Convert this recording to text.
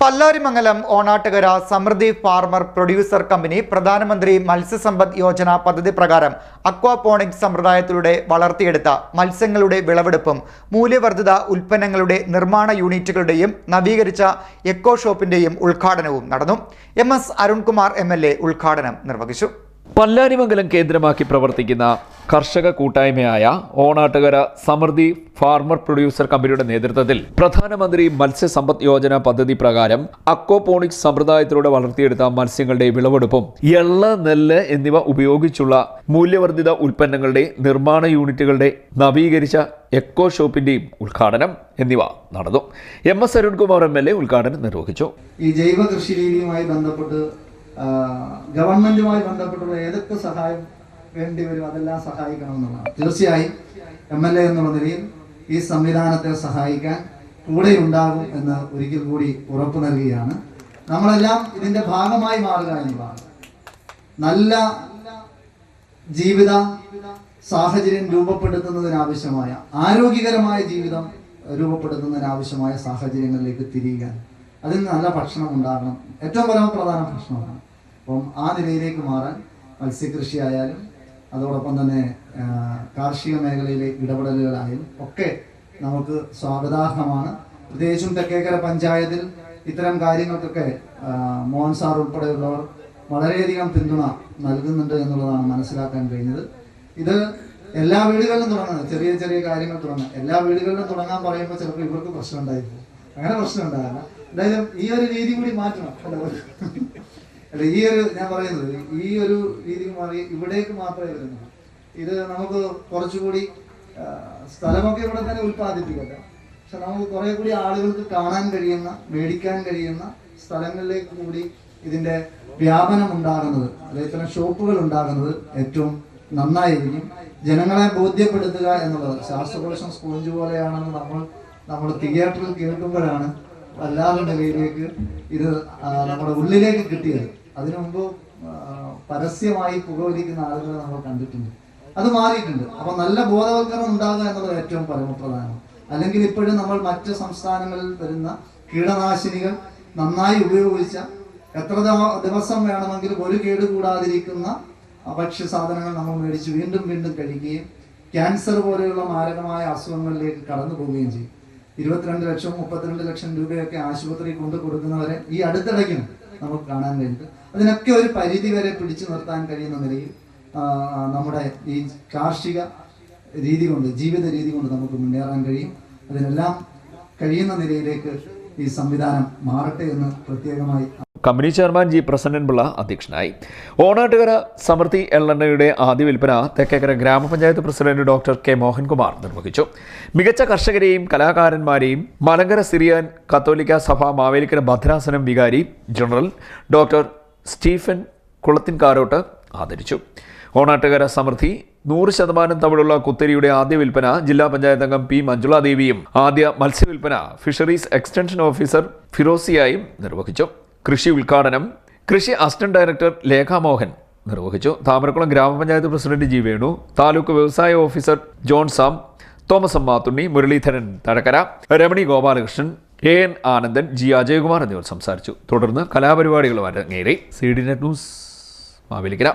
പല്ലാരിമംഗലം ഓണാട്ടുകര സമൃദ്ധി farmer producer company പ്രധാനമന്ത്രി മത്സ്യസമ്പദ് യോജന പദ്ധതി പ്രകാരം അക്വാപോണിക് സമ്പ്രദായത്തിലൂടെ വളർത്തിയെടുത്ത മത്സ്യങ്ങളുടെ വിളവെടുപ്പും മൂല്യവർദ്ധിത ഉൽപ്പന്നങ്ങളുടെ നിർമ്മാണ യൂണിറ്റുകളുടെയും നവീകരിച്ച എക്കോ ഷോപ്പിന്റെയും ഉദ്ഘാടനവും നടന്നു. എം എസ് അരുൺകുമാർ എം ഉദ്ഘാടനം നിർവഹിച്ചു. പല്ലാരിമംഗലം കേന്ദ്രമാക്കി പ്രവർത്തിക്കുന്ന കർഷക കൂട്ടായ്മയായ ഓണാട്ടുകര സമൃദ്ധി ഫാർമർ പ്രൊഡ്യൂസർ കമ്പനിയുടെ നേതൃത്വത്തിൽ പ്രധാനമന്ത്രി മത്സ്യസമ്പദ് യോജന പദ്ധതി പ്രകാരം അക്വോപോണിക്സ് സമ്പ്രദായത്തിലൂടെ വളർത്തിയെടുത്ത മത്സ്യങ്ങളുടെ വിളവെടുപ്പും എള്ള നെല്ല് എന്നിവ ഉപയോഗിച്ചുള്ള മൂല്യവർദ്ധിത ഉൽപ്പന്നങ്ങളുടെ നിർമ്മാണ യൂണിറ്റുകളുടെ നവീകരിച്ച എക്കോ ഷോപ്പിന്റെയും ഉദ്ഘാടനം എന്നിവ നടന്നു. M S Arunkumar M L A ഉദ്ഘാടനം നിർവഹിച്ചു. ഈ ജൈവ കൃഷി രീതിയുമായി ബന്ധപ്പെട്ട് ഗവൺമെന്റുമായി ബന്ധപ്പെട്ടുള്ള ഏതൊക്കെ സഹായം വേണ്ടി വരും അതെല്ലാം സഹായിക്കണമെന്നുള്ളതാണ് തീർച്ചയായും എം എൽ എ എന്നുള്ള നിലയിൽ ഈ സംവിധാനത്തെ സഹായിക്കാൻ കൂടെ ഉണ്ടാകും എന്ന് ഒരിക്കൽ കൂടി ഉറപ്പു നൽകുകയാണ്. നമ്മളെല്ലാം ഇതിന്റെ ഭാഗമായി മാറുക എന്നുള്ളതാണ്. നല്ല ജീവിത സാഹചര്യം രൂപപ്പെടുത്തുന്നതിനാവശ്യമായ ആരോഗ്യകരമായ ജീവിതം രൂപപ്പെടുത്തുന്നതിനാവശ്യമായ സാഹചര്യങ്ങളിലേക്ക് തിരിയുക. അതിന് നല്ല ഭക്ഷണം ഉണ്ടാകണം. ഏറ്റവും പരമപ്രധാന ഭക്ഷണമാണ് അപ്പം ആ നിലയിലേക്ക് മാറാൻ മത്സ്യകൃഷി ആയാലും അതോടൊപ്പം തന്നെ കാർഷിക മേഖലയിലെ ഇടപെടലുകളായാലും ഒക്കെ നമുക്ക് സ്വാഗതാർഹമാണ്. പ്രത്യേകിച്ചും തെക്കേക്കര പഞ്ചായത്തിൽ ഇത്തരം കാര്യങ്ങൾക്കൊക്കെ മോഹൻ സാർ ഉൾപ്പെടെയുള്ളവർ വളരെയധികം പിന്തുണ നൽകുന്നുണ്ട് എന്നുള്ളതാണ് മനസ്സിലാക്കാൻ കഴിഞ്ഞത്. ഇത് എല്ലാ വീടുകളിലും തുടങ്ങുന്നത് ചെറിയ ചെറിയ കാര്യങ്ങൾ തുടങ്ങുക എല്ലാ വീടുകളിലും തുടങ്ങാൻ പറയുമ്പോൾ ചിലപ്പോൾ ഇവർക്ക് പ്രശ്നം ഉണ്ടായിരുന്നു അങ്ങനെ പ്രശ്നം ഉണ്ടാകില്ല എന്തായാലും ഈ ഒരു രീതി കൂടി മാറ്റണം. അല്ല ഈ ഒരു ഞാൻ പറയുന്നത് ഈ ഒരു രീതി മാറി ഇവിടേക്ക് മാത്രമേ വരുന്നു ഇത് നമുക്ക് കുറച്ചുകൂടി സ്ഥലമൊക്കെ ഇവിടെ തന്നെ ഉൽപ്പാദിപ്പിക്കട്ടെ. പക്ഷെ നമുക്ക് കുറെ കൂടി ആളുകൾക്ക് കാണാൻ കഴിയുന്ന മേടിക്കാൻ കഴിയുന്ന സ്ഥലങ്ങളിലേക്ക് കൂടി ഇതിന്റെ വ്യാപനം ഉണ്ടാകുന്നത് അതായത് ഇത്തരം ഷോപ്പുകൾ ഉണ്ടാകുന്നത് ഏറ്റവും നന്നായിരിക്കും. ജനങ്ങളെ ബോധ്യപ്പെടുത്തുക എന്നുള്ളത് ശാസ്ത്രകോശം സ്പോഞ്ച് പോലെയാണെന്ന് നമ്മൾ നമ്മൾ തിയേറ്ററിൽ കേൾക്കുമ്പോഴാണ് വല്ലാതെ കയ്യിലേക്ക് ഇത് നമ്മുടെ ഉള്ളിലേക്ക് കിട്ടിയത്. അതിനു മുമ്പ് പരസ്യമായി പുകവലിക്കുന്ന ആളുകളെ നമ്മൾ കണ്ടിട്ടുണ്ട്. അത് മാറിയിട്ടുണ്ട്. അപ്പൊ നല്ല ബോധവൽക്കരണം ഉണ്ടാകുക എന്നുള്ളത് ഏറ്റവും പരമപ്രധാനം. അല്ലെങ്കിൽ ഇപ്പോഴും നമ്മൾ മറ്റ് സംസ്ഥാനങ്ങളിൽ വരുന്ന കീടനാശിനികൾ നന്നായി ഉപയോഗിച്ച എത്ര ദിവസം വേണമെങ്കിലും ഒരു കേട് കൂടാതിരിക്കുന്ന ഭക്ഷ്യ സാധനങ്ങൾ നമ്മൾ മേടിച്ച് വീണ്ടും വീണ്ടും കഴിക്കുകയും ക്യാൻസർ പോലെയുള്ള മാരകമായ അസുഖങ്ങളിലേക്ക് കടന്നു പോവുകയും ചെയ്യും. ഇരുപത്തിരണ്ട് ലക്ഷം മുപ്പത്തിരണ്ട് ലക്ഷം രൂപയൊക്കെ ആശുപത്രി കൊണ്ടു കൊടുക്കുന്നവരെ ഈ അടുത്തിടയ്ക്കും നമുക്ക് കാണാൻ കഴിഞ്ഞത് അതിനൊക്കെ ഒരു പരിധി വരെ പിടിച്ചു നിർത്താൻ കഴിയുന്ന നിലയിൽ നമ്മുടെ ഈ കാർഷിക രീതി കൊണ്ട് ജീവിത രീതി കൊണ്ട് നമുക്ക് മുന്നേറാൻ കഴിയും. അതിനെല്ലാം കഴിയുന്ന നിലയിലേക്ക് ഈ സംവിധാനം മാറട്ടെ എന്ന് പ്രത്യേകമായി കമ്പനി ചെയർമാൻ ജി പ്രസന്നൻപിള്ള അധ്യക്ഷനായി. ഓണാട്ടുകര സമൃദ്ധി എള്ളെണ്ണയുടെ ആദ്യ വിൽപ്പന തെക്കേക്കര ഗ്രാമപഞ്ചായത്ത് പ്രസിഡന്റ് ഡോക്ടർ കെ മോഹൻകുമാർ നിർവഹിച്ചു. മികച്ച കർഷകരെയും കലാകാരന്മാരെയും മലങ്കര സിറിയൻ കത്തോലിക്ക സഭ മാവേലിക്കര ഭദ്രാസനം വികാരി ജനറൽ ഡോക്ടർ സ്റ്റീഫൻ കുളത്തിൻകാരോട്ട് ആദരിച്ചു. ഓണാട്ടുകര സമൃദ്ധി നൂറ് ശതമാനം തമിഴുള്ള കുത്തരിയുടെ ആദ്യ വിൽപ്പന ജില്ലാ പഞ്ചായത്ത് അംഗം പി മഞ്ജുളാദേവിയും ആദ്യ മത്സ്യവിൽപ്പന ഫിഷറീസ് എക്സ്റ്റൻഷൻ ഓഫീസർ ഫിറോസിയായും നിർവഹിച്ചു. കൃഷി ഉദ്ഘാടനം കൃഷി അസിസ്റ്റന്റ് ഡയറക്ടർ ലേഖാമോഹൻ നിർവഹിച്ചു. താമരക്കുളം ഗ്രാമപഞ്ചായത്ത് പ്രസിഡന്റ് ജി വേണു താലൂക്ക് വ്യവസായ officer John Sam Thomas M Mathunni Muraleedharan Thazhakkara Ramani Gopalakrishnan A N Anandan G Ajayakumar എന്നിവർ സംസാരിച്ചു. തുടർന്ന് കലാപരിപാടികളും അരങ്ങേറി C D net news Mavelikkara.